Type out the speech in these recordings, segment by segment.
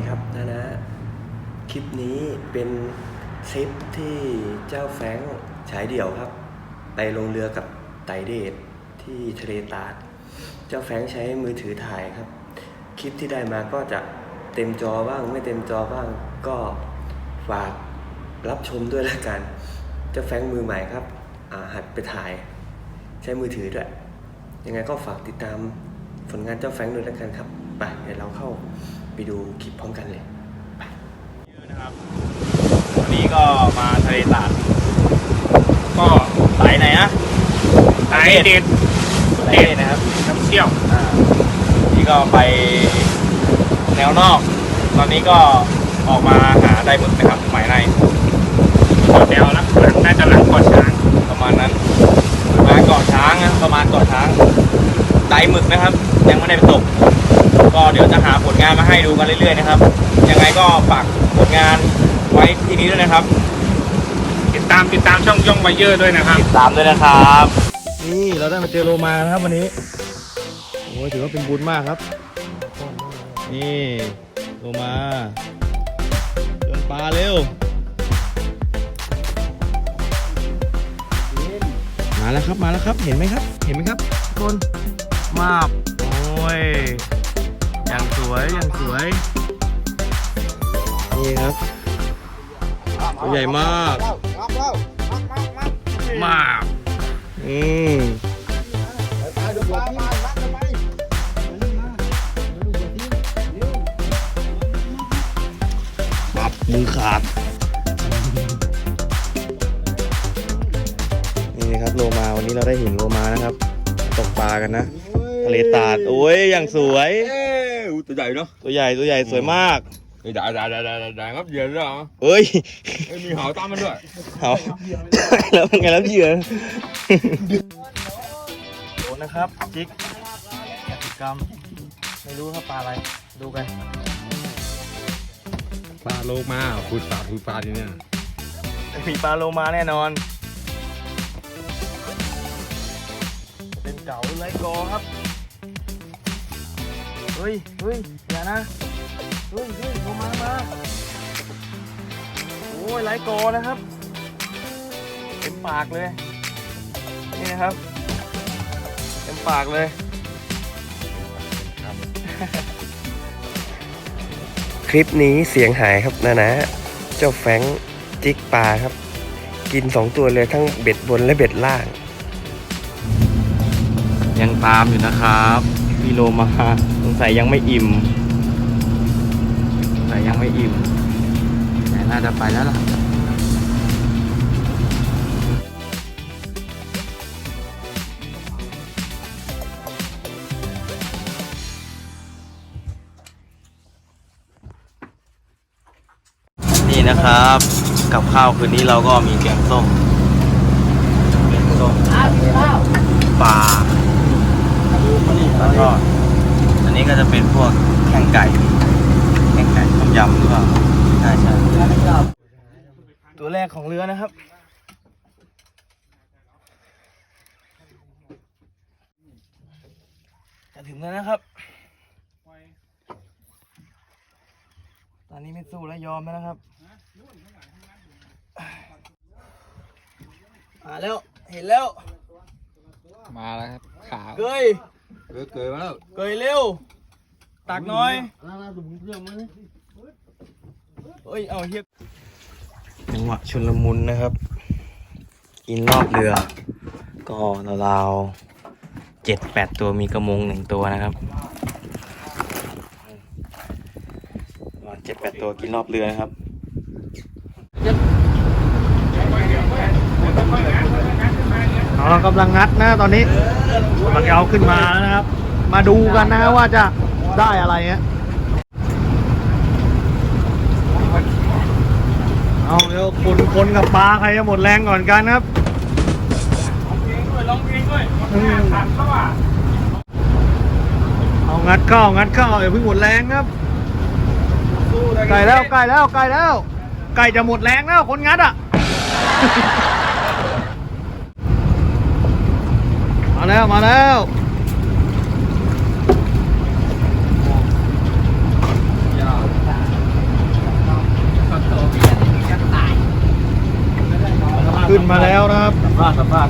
ดีครับนะนะ คลิปนี้เป็นทริปที่เจ้าแฟงฉายเดี่ยวครับ ไปลงเรือกับไตเดทที่ทะเลตาด เจ้าแฟงใช้มือถือถ่ายครับ คลิปที่ได้มาก็จะเต็มจอบ้างไม่เต็มจอบ้างก็ฝากรับชมด้วยละกัน เจ้าแฟงมือใหม่ครับหัดไปถ่าย ใช้มือถือด้วย ยังไงก็ฝากติดตามผลงานเจ้าแฟงด้วยล้วกันครับไปเดี๋ยวเราเข้า ไปดูคลิปพร้อมกันเลยนะครับวันนี้ก็มาทะเลสาบก็สายไหนนะสายเด็ดสายเด็ดนะครับน้ำเชี่ยวอ่านี่ก็ไปแนวนอก ตอนนี้ก็ออกมาหาไดหมึกนะครับหมายในแนวละหลังน่าจะหลังก่อนช้างประมาณนั้นมาเกาะช้างนะประมาณเกาะช้างไดหมึกนะครับ ยังไม่ได้ไปตก ก็เดี๋ยวจะหาผลงานมาให้ดูกันเรื่อยๆนะครับ ยังไงก็ฝากผลงานไว้ที่นี้ด้วยนะครับ ติดตามติดตามช่องย่องไบเยอร์ด้วยนะครับ ติดตามด้วยนะครับ นี่เราได้มาเจอโลมานะครับวันนี้โอ้ยถือว่าเป็นบุญมากครับ นี่โลมาเดินปลาเร็วมาแล้วครับมาแล้วครับเห็นไหมครับ เห็นไหมครับทุกคนมาบโอ้ยอย่างส วยอย่างสวย นี่ครับตัวใหญ่มาก มากอืมปับมือขาด นี่นะครับโลมาวันนี้เราได้เห็นโลมานะครับ ตกปลากันนะทะเลตาด โอ้ยอย่างสวยเอ้ยอู้ ตัวใหญ่เนาะตัวใหญ่ตัวใหญ่สวยมากเฮ้ยได้ได้ได้ได้ได้ครับเหยื่อด้วยเหรอเฮ้ยเอ้ยมีหาวตามมันด้วยเอาแล้วเป็นไงแล้วเหยื่อโดนนะครับจิกกติกรรมไม่รู้ครับปลาอะไรดูกันปลาโลมาพูดปลาพูดปลาทีเนี้ยมีปลาโลมาแน่นอน เป็นเก๋าไรกอครับ เฮ้ยเฮ้ยอย่านะ เฮ้ยเฮ้ยโลมามา โอ้ยไรกอนะครับ เต็มปากเลย นี่นะครับ เต็มปากเลยคลิปนี้เสียงหายครับนะนะ เจ้าแฟรงค์จิกปลาครับ กินสองตัวเลยทั้งเบ็ดบนและเบ็ดล่าง ยังตามอยู่นะครับ พี่โลมาสงสัยยังไม่อิ่มสงสัยยังไม่อิ่มแต่น่าจะไปแล้วล่ะนี่นะครับ กับข้าวคืนนี้เราก็มีแกงส้มแกงส้มปลา แล้วก็อันนี้ก็จะเป็นพวกแข้งไก่แข้งไก่ต้มยำหรือเปล่าใช่ใช่ตัวแรกของเรือนะครับจะถึงแล้วนะครับ ตอนนี้ไม่สู้แล้วยอมแล้วนะครับมาแล้วเห็นแล้ว มาแล้วครับขาเกย เกิดเกิดมาแล้วเกยเร็ว ตักหน่อยเฮ้ย เอาเฮียจังหวะชุนลมุนนะครับ กินรอบเรือ ก็ราวๆเจ็ดแปดตัวมีกระมงหนึ่งตัวนะครับประมาณเจ็ดแปดตัวกินรอบเรือนะครับ เรากำลังงัดนะตอนนี้กำลังเอาขึ้นมาแล้วนะครับ มาดูกันนะว่าจะได้อะไรเงี้ยเอาเดี๋ยวคนคนกับปลาใครจะหมดแรงก่อนกันครับอืมเอางัดเข้างัดเข้าอย่าเพิ่งหมดแรงครับไก่แล้วไก่แล้วไก่แล้ว ไก่จะหมดแรงแล้วคนงัดอะ มาแล้ว มาแล้วขึ้นมาแล้วนะครับสัมภาษณ์สัมาษ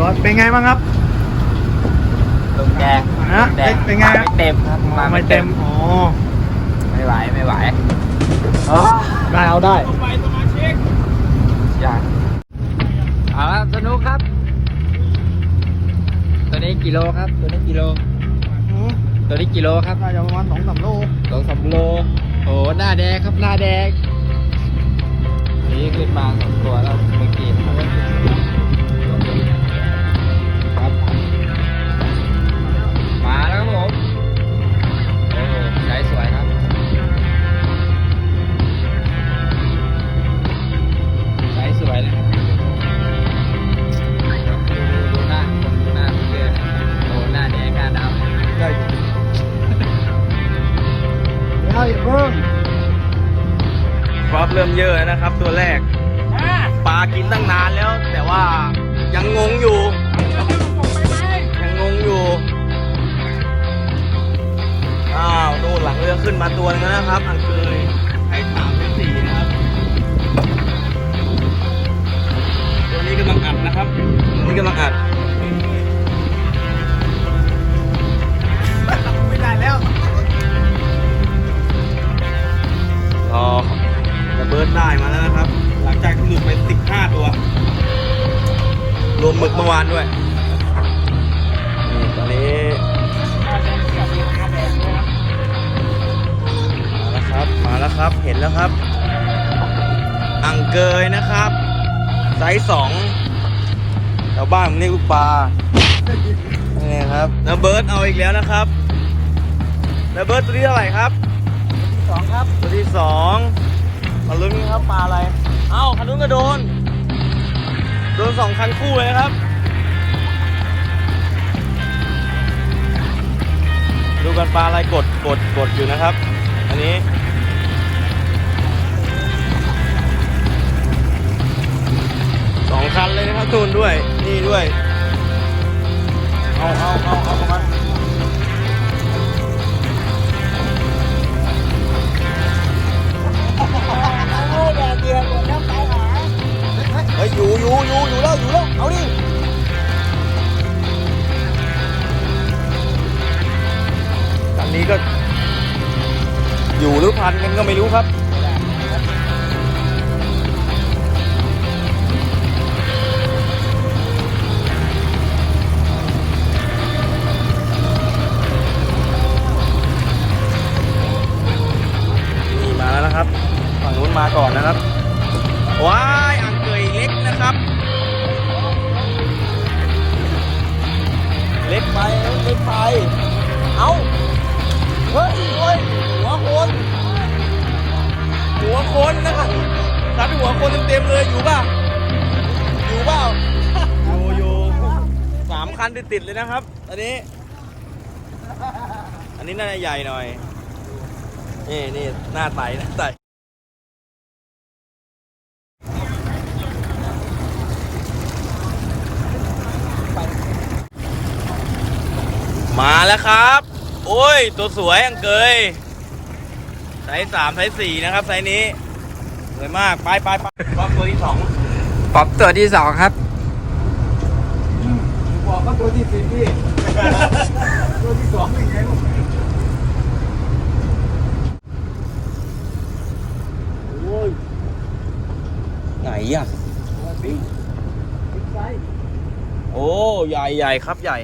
รถเป็นไงบ้างครับลมแดงนะเป็นไงไม่เต็มครับมาไม่เต็มอ๋อไม่ไหว ไม่ไหวได้เอาได้ อย่างเอาละสนุกครับ ตัวนี้กิโลครับ ตัวนี้กิโล ตัวนี้กิโลครับน่าจะประมาณสองสามโลสองสามโลโอ้หน้าแดงครับหน้าแดงนี่ขึ้นมาสองตัวแล้ว มาตัวนึงแล้วนะครับอังเคยให้สามให้สี่นะครับ ตัวนี้กำลังอัดนะครับตัวนี้กำลังอัด ไม่ได้แล้วรอระเบิดได้มาแล้วนะครับ หลังจากที่หลุดไปสิบห้าตัว รวมหมึกเมื่อวานด้วย ครับมาแล้วครับ เห็นแล้วครับอังเกยนะครับ ไซส์สองแถวบ้านผมเรียกลูกปลานี่ครับนาเบิร์ดเอาอีกแล้วนะครับนาเบิร์ดตัวที่เท่าไหร่ครับสองครับ ตัวที่สองมาลุ้นกันครับปลาอะไร เอ้าคันนู้นก็โดน โดนสองคันคู่เลยนะครับ ดูกันปลาอะไรกดกดกดอยู่นะครับ อันนี้ ตูนด้วย นี่ด้วย เอาเอาเอาเอาเข้ามาเฮ้ยอยู่อยู่อยู่อยู่แล้วอยู่แล้วเอาดิตอนนี้ก็ อยู่หรือพันกันก็ไม่รู้ครับ นะครับอันนี้ อันนี้น่าจะใหญ่หน่อย นี่นี่หน้าไตหน้าไตมาแล้วครับ โอ้ย ตัวสวยอังเกยไซส์สามไซส์สี่นะครับไซส์นี้ สวยมาก ไปไปไปรอบตัวที่สองป๊อปตัวที่สองครับบอกว่าตัวที่สี่พี่ ตัวที่สองไงลูกโไหนอะโอ้ใหญ่ใหญ่ครับใหญ่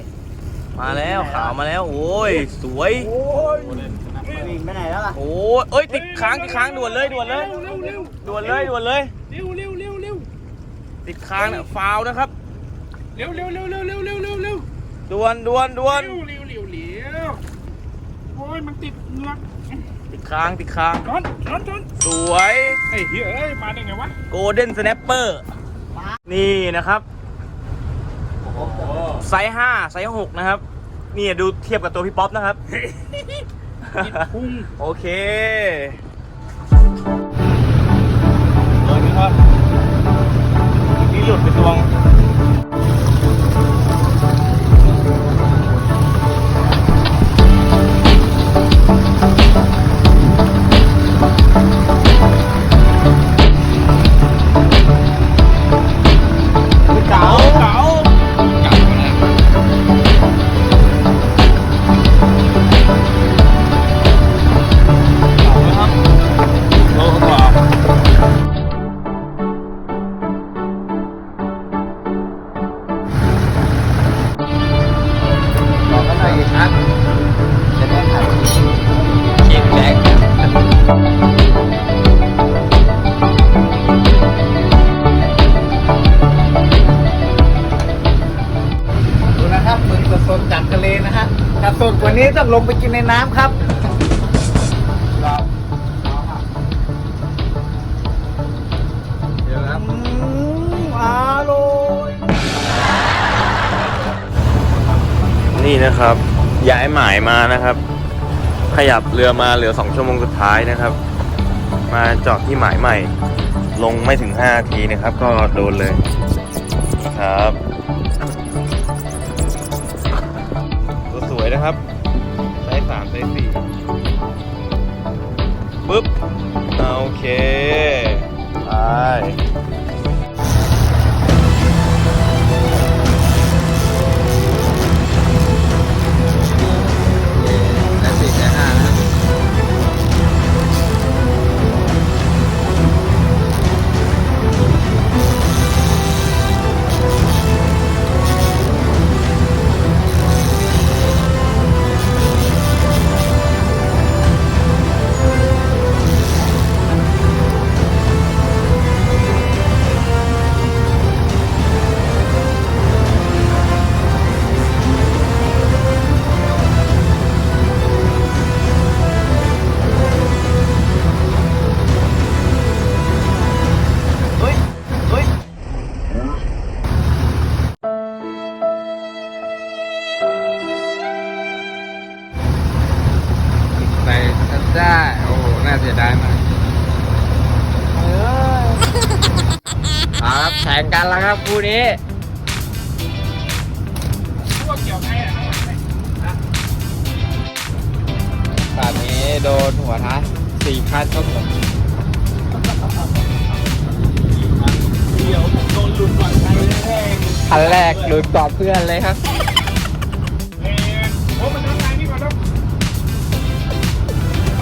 มาแล้วขาวมาแล้ว โอ้ย สวย โอ้ยไปไหนแล้วล่ะโอ้ยติดค้างติดค้างด่วนเลยด่วนเลยด่วนเลยด่วนเลยเร็วเร็วเร็วเร็วติดค้างเนี่ยฟาวนะครับ เร็วเร็วเร็วเร็วเร็วเร็วเร็ว ด่วนด่วนด่วนเร็วเร็วเร็วเร็วโอ้ยมันติดเหงือกติดค้างติดค้างช้อนช้อนช้อนสวยไอ้เฮ้ยเอ้ยมาได้ไงวะโกลเด้นสแนปเปอร์นี่นะครับไซส์ห้าไซส์หกนะครับ นี่ดูเทียบกับตัวพี่ป๊อปนะครับติดพุงโอเคโดนไหมครับนี่หลุดไปตัวง นี่นะครับ ย้ายหมายมานะครับ ขยับเรือมาเหลือ2ชั่วโมงสุดท้ายนะครับ มาจอดที่หมายใหม่ ลงไม่ถึง5นาทีนะครับ ก็โดนเลยครับสวยนะครับไซส์สามไซส์สี่ปึ๊บโอเคไป นี้พวกเกี่ยวไงอะแบบนี้โดนหัวท้ายสี่คันครับผมเดี๋ยวผมโดนหลุดก่อนใครแห้งคันแรกหลุดก่อนเพื่อนเลยครับเองโอ้มันทำงานนี่ก่อนต้อง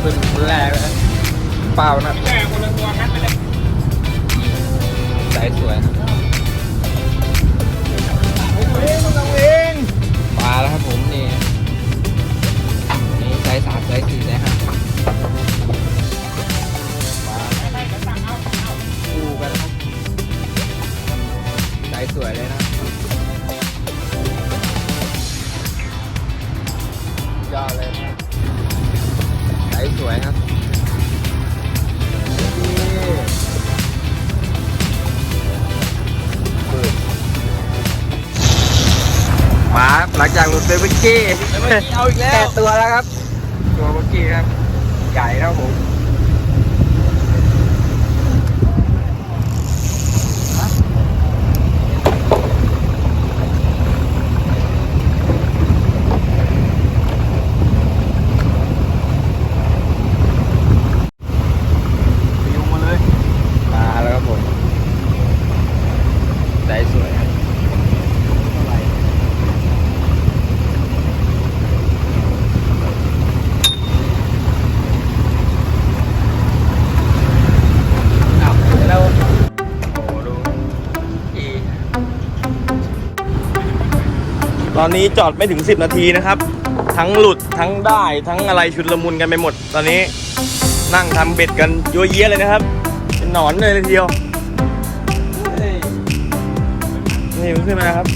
ขึ้นคันแรกเลยเปล่านะแม่คนละตัวกันไปเลยใจสวยนะ เฮ้ยมันเอาเองมาแล้วครับผมนี่นี่ใจสามใจสี่ใจห้ามาคู่กันครับใจสวยเลยนะยอดเลยนะใจสวยครับ จากหลุดไปเมื่อกี้เอาอีกแล้แปวดตัวแล้วครับ ตัวเมื่อกี้ครับ ใหญ่ครับผม ปิวมาเลย มาแล้วครับผมใจสวยครับอ้าวแล้วโอ้โหดูอี ต อนนี้จอดไม่ถึง 10 นาทีนะครับ ทั้งหลุดทั้งได้ทั้งอะไรชุดละมุนกันไปหมด ตอนนี้นั่งทำเบ็ดกันยัวเยี้ยเลยนะครับ เป็นหนอนเลยทีเดียว นี่มันขึ้นมาครับ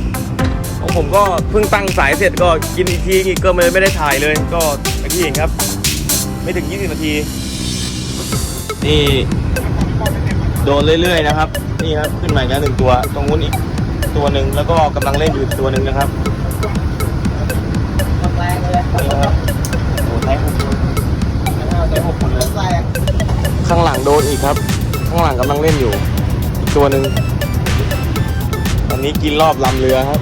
ของผมก็เพิ่งตั้งสายเสร็จก็กินอีกทีอีกก็ไม่ได้ถ่ายเลย ก็อย่างที่เห็นครับ ไม่ถึง 20 นาที นี่โดนเรื่อยๆนะครับ นี่ครับขึ้นมาอีกแล้วหนึ่งตัว ตรงนู้นอีกตัวหนึ่งแล้วก็กำลังเล่นอยู่ตัวหนึ่งนะครับ กครับ ข้างหลังกำลังเล่นอยู่ อีกตัวหนึ่งตอนนี้กินรอบลำเรือครับ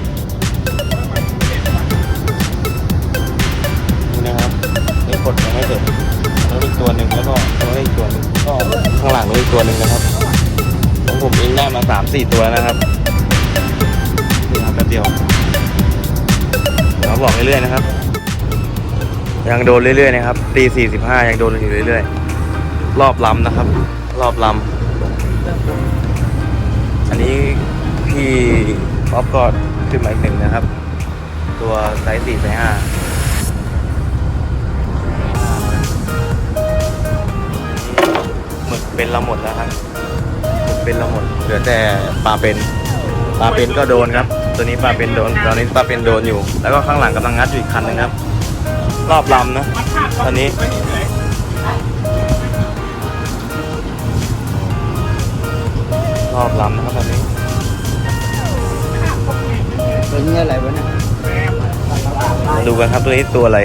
นี่นะครับนี่กดยังไม่เสร็จแล้วอีกตัวหนึ่งแล้วก็ตัวอีกตัวหนึ่งก็ข้างหลังอีกตัวหนึ่งนะครับของผมเองได้มาสามสี่ตัวนะครับนี่ครับแป๊บเดียวเดี๋ยวบอกเรื่อยๆนะครับ ยังโดนเรื่อยๆนะครับตีสี่สิบห้ายังโดนอยู่เรื่อยๆ รอบลำนะครับ รอบลำ อันนี้พี่ป๊อปก็ขึ้นมาอีกหนึ่งนะครับ ตัวไซส์สี่ไซส์ห้าหมึกเป็นเราหมดแล้วครับหมึกเป็นเราหมด เหลือแต่ปลาเป็นปลาเป็นก็โดนครับ ตัวนี้ปลาเป็นโดน ตอนนี้ปลาเป็นโดนอยู่ แล้วก็ข้างหลังกำลังงัดอยู่อีกคันหนึงครับ รอบลำนะ ตอนนี้ รอบลำนะครับตอนนี้ตัวนี้อะไรวะเนี่ยมาดูกันครับตัวนี้ตัวอะไร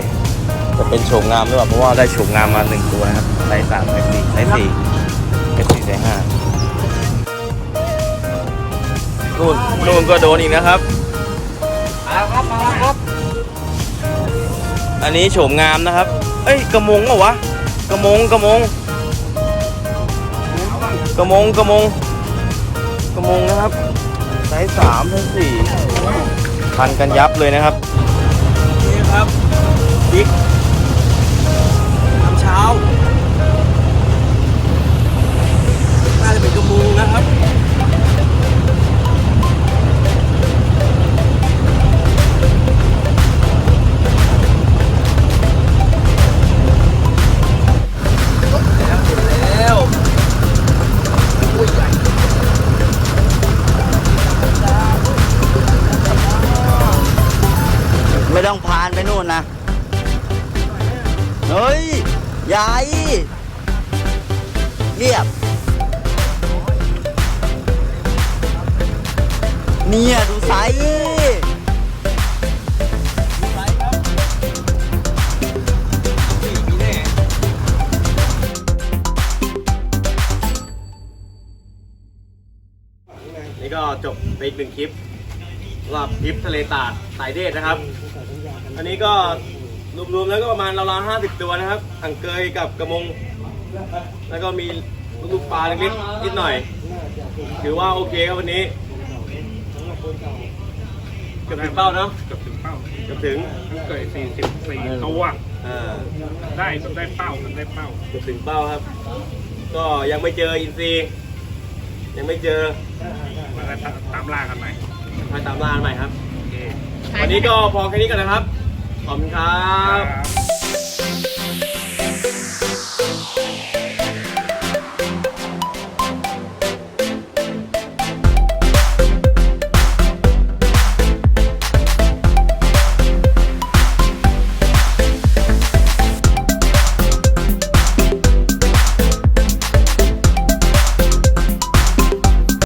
จะเป็นโฉมงามหรือเปล่าเพราะว่าได้โฉมงามมาหนึ่งตัวนะครับไซส์สามไซส์สี่ไซส์สี่ไซส์สี่ไซส์ห้านู่นนู่นก็โดนอีกนะครับมาแล้วครับมาแล้วครับ อันนี้โฉมงามนะครับ เอ้ยกระมงเหรอวะกระมงกระมงกระมงกระมง กระมงนะครับไซส์สามไซส์สี่พันกันยับเลยนะครับ นี่ครับบิ๊ก ก็จบไปอีกหนึ่งคลิปสำหรับคลิปทะเลตาดสายเดชนะครับ อันนี้ก็รวมๆแล้วก็ประมาณราวๆห้าสิบตัวนะครับอังเกยกับกระมง แล้วก็มีลูกปลาเล็กๆนิดหน่อย ถือว่าโอเคครับวันนี้เกือบถึงเป้าเนาะเกือบถึงเป้าเกือบถึงเกิดสี่สิบสี่ตัวเอ่าได้มันได้เป้ามันได้เป้าเกือบถึงเป้าครับ ก็ยังไม่เจออินซี ย์ยังไม่เจอมาแล้วตามล่ากันไหมมาตามล่าใหม่ครับ โอเค วันนี้ก็พอแค่นี้ก่อนนะครับ ขอบคุณครับครับ